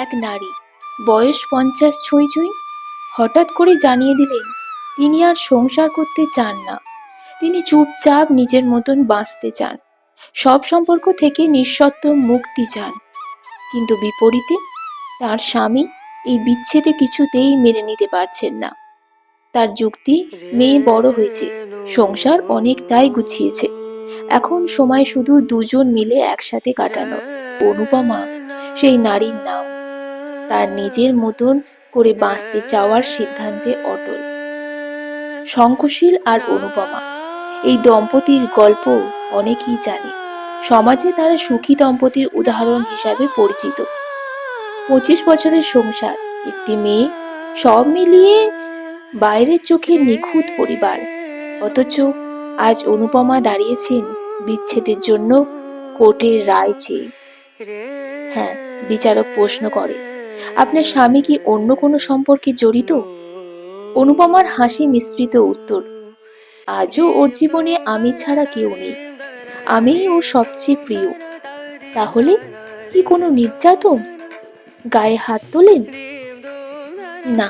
এক নারী। বয়স পঞ্চাশ ছুঁই ছুঁই। হঠাৎ করে জানিয়ে দিলেন, তিনি আর সংসার করতে চান না। তিনি চুপচাপ নিজের মতন বাঁচতে চান। সব সম্পর্ক থেকে নিঃশর্ত মুক্তি চান। কিন্তু বিপরীতে তার স্বামী এই বিচ্ছেদে কিছুতেই মেনে নিতে পারছেন না। তার যুক্তি, মেয়ে বড় হয়েছে, সংসার অনেকটাই গুছিয়েছে। এখন সময় শুধু দুজন মিলে একসাথে কাটানো। অনুপমা, সেই নারীর নাম। তার নিজের মতন করে বাঁচতে চাওয়ার সিদ্ধান্তে অটল। শঙ্কশীল আর অনুপমা, এই দম্পতির গল্প অনেকেই জানে। সমাজে তারা সুখী দম্পতির উদাহরণ হিসাবে পরিচিত। পঁচিশ বছরের সংসার, একটি মেয়ে, সব মিলিয়ে বাইরের চোখে নিখুঁত পরিবার। অথচ আজ অনুপমা দাঁড়িয়েছেন বিচ্ছেদের জন্য কোর্টের রায় চেয়ে। হ্যাঁ বিচারক প্রশ্ন করে আপনার স্বামী কি অন্য কোনো সম্পর্কে জড়িত? অনুপমার হাসি মিশ্রিত উত্তর, আজও ওর জীবনে আমি ছাড়া কেউ নেই। আমিই ওর সবচেয়ে প্রিয়। তাহলে কি কোনো নির্যাতন? গায়ে হাত তোলেন? না,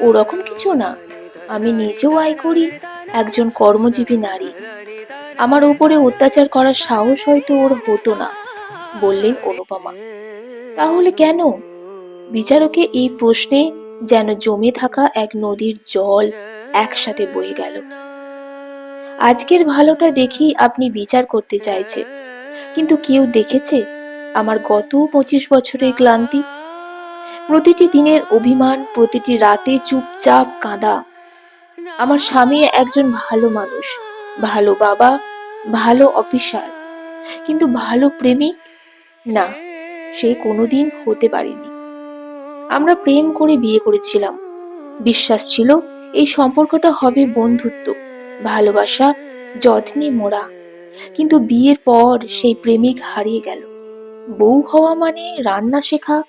ওরকম কিছু না। আমি নিজেও আয় করি, একজন কর্মজীবী নারী। আমার উপরে অত্যাচার করার সাহস হয়তো ওর হতো না, বললেন অনুপমা। তাহলে কেন? বিচারকে এই প্রশ্নে যেন জমে থাকা এক নদীর জল একসাথে বয়ে গেল। আজকের ভালোটা দেখি আপনি বিচার করতে চাইছে। কিন্তু কেউ দেখেছে আমার গত পঁচিশ বছরের ক্লান্তি? প্রতিটি দিনের অভিমান, প্রতিটি রাতে চুপচাপ কাঁদা। আমার স্বামী একজন ভালো মানুষ, ভালো বাবা, ভালো অফিসার। কিন্তু ভালো প্রেমিক? না, সে কোনোদিন হতে পারেনি। আমরা প্রেম করে বিয়ে করেছিলাম। বিশ্বাস ছিল এই সম্পর্কটা হবে বন্ধুত্ব, ভালোবাসা, যত্নে মোড়া। কিন্তু বিয়ের পর সেই প্রেমিক হারিয়ে গেল। বউ হওয়া মানে রান্না শেখা,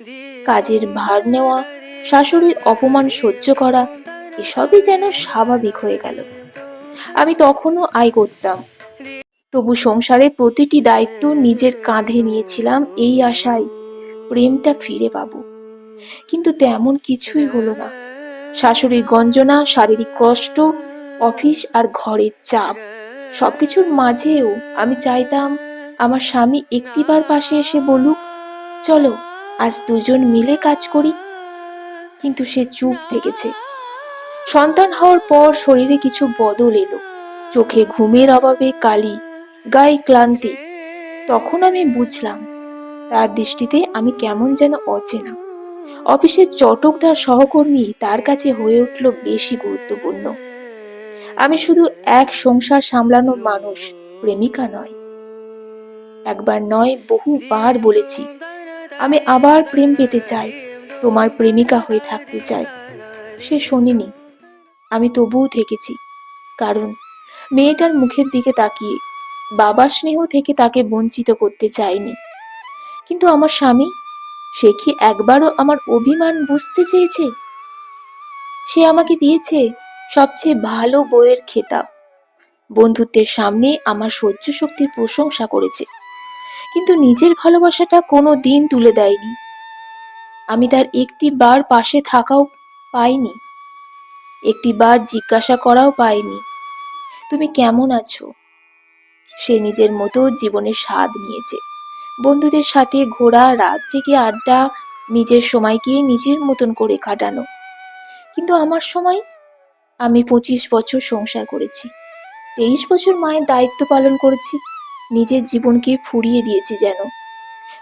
কাজের ভার নেওয়া, শাশুড়ির অপমান সহ্য করা, এসবই যেন স্বাভাবিক হয়ে গেল। আমি তখনও আয় করতাম। তবু সংসারে প্রতিটি দায়িত্ব নিজের কাঁধে নিয়েছিলাম এই আশায়, প্রেমটা ফিরে পাবো। কিন্তু তেমন কিছুই হলো না। শাশুড়ির গঞ্জনা, শারীরিক কষ্ট, অফিস আর ঘরের চাপ, সবকিছুর মাঝেও আমি চাইতাম আমার স্বামী একটিবার পাশে এসে বলুক, চলো, আজ দুজন মিলে কাজ করি। কিন্তু সে চুপ থেকেছে। সন্তান হওয়ার পর শরীরে কিছু বদল এলো। চোখে ঘুমের অভাবে কালি, গায়ে ক্লান্তি। তখন আমি বুঝলাম, তার দৃষ্টিতে আমি কেমন যেন অচেনা। অফিসের চটকদার সহকর্মী তার কাছে হয়ে উঠল বেশি গুরুত্বপূর্ণ। আমি শুধু এক সংসার সামলানোর মানুষ, প্রেমিকা নয়। একবার নয়, বহুবার বলেছি, আমি আবার প্রেম পেতে চাই, তোমার প্রেমিকা হয়ে থাকতে চাই। সে শোনেনি। আমি তবুও থেকেছি, কারণ মেয়েটার মুখের দিকে তাকিয়ে বাবা স্নেহ থেকে তাকে বঞ্চিত করতে চাইনি। কিন্তু আমার স্বামী সে কি একবারও আমার অভিমান বুঝতে চেয়েছে? সে আমাকে দিয়েছে সবচেয়ে ভালো বইয়ের খেতাব। বন্ধুত্বের সামনে আমার সহ্য শক্তির প্রশংসা করেছে। কিন্তু নিজের ভালোবাসাটা কোনো দিন তুলে দেয়নি। আমি তার একটি বার পাশে থাকাও পাইনি। একটি বার জিজ্ঞাসা করাও পাইনি। তুমি কেমন আছো? সে নিজের মতো জীবনের স্বাদ নিয়েছে। বন্ধুদের সাথে ঘোরা, রাত জেগে আড্ডা, নিজের সময়কে নিজের মতন করে কাটানো। কিন্তু আমার সময়? আমি পঁচিশ বছর সংসার করেছি। তেইশ বছর মায়ের দায়িত্ব পালন করেছি। নিজের জীবনকে ফুরিয়ে দিয়েছি যেন।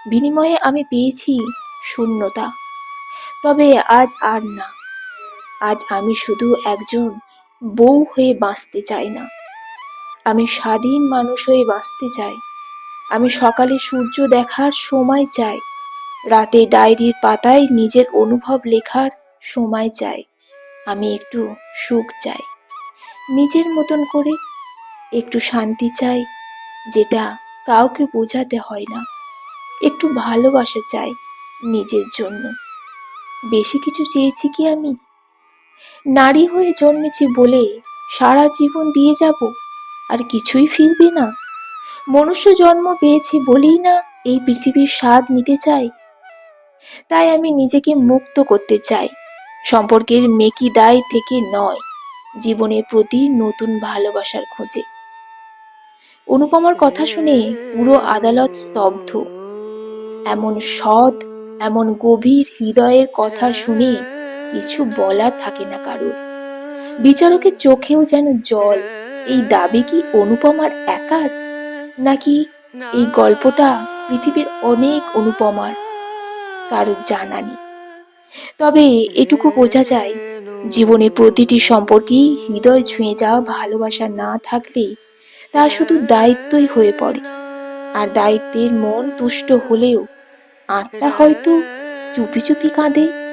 বিনিময়ে আমি পেয়েছি শূন্যতা। তবে আজ আর না। আজ আমি শুধু একজন বউ হয়ে বাঁচতে চাই না। আমি স্বাধীন মানুষ হয়ে বাঁচতে চাই। আমি সকালে সূর্য দেখার সময় চাই। রাতে ডায়েরির পাতায় নিজের অনুভব লেখার সময় চাই। আমি একটু সুখ চাই। নিজের মতন করে একটু শান্তি চাই, যেটা কাউকে বোঝাতে হয় না। একটু ভালোবাসা চাই নিজের জন্য। বেশি কিছু চেয়েছি কি আমি? নারী হয়ে জন্মেছি বলে সারা জীবন দিয়ে যাব, আর কিছুই ফিরবে না। মনুষ্য জন্ম পেয়েছি বলেই না এই পৃথিবীর স্বাদ নিতে চাই? তাই আমি নিজেকে মুক্ত করতে চাই। সম্পর্কের মেকি দায় থেকে নয় জীবনের প্রতি নতুন ভালোবাসার খোঁজে। অনুপমার কথা শুনে পুরো আদালত স্তব্ধ। এমন সৎ, এমন গভীর হৃদয়ের কথা শুনে কিছু বলার থাকে না কারোর। বিচারকের চোখেও যেন জল। এই দাবি কি অনুপমার একার? নাকি এই গল্পটা পৃথিবীর অনেক অনুপমার? কারোর জানা নেই। তবে এটুকু বোঝা যায় জীবনে প্রতিটি সম্পর্কেই হৃদয় ছুঁয়ে যাওয়া ভালোবাসা না থাকলে তা শুধু দায়িত্বই হয়ে পড়ে। আর দায়িত্বের মন তুষ্ট হলেও আত্মা হয়তো চুপি চুপি কাঁদে।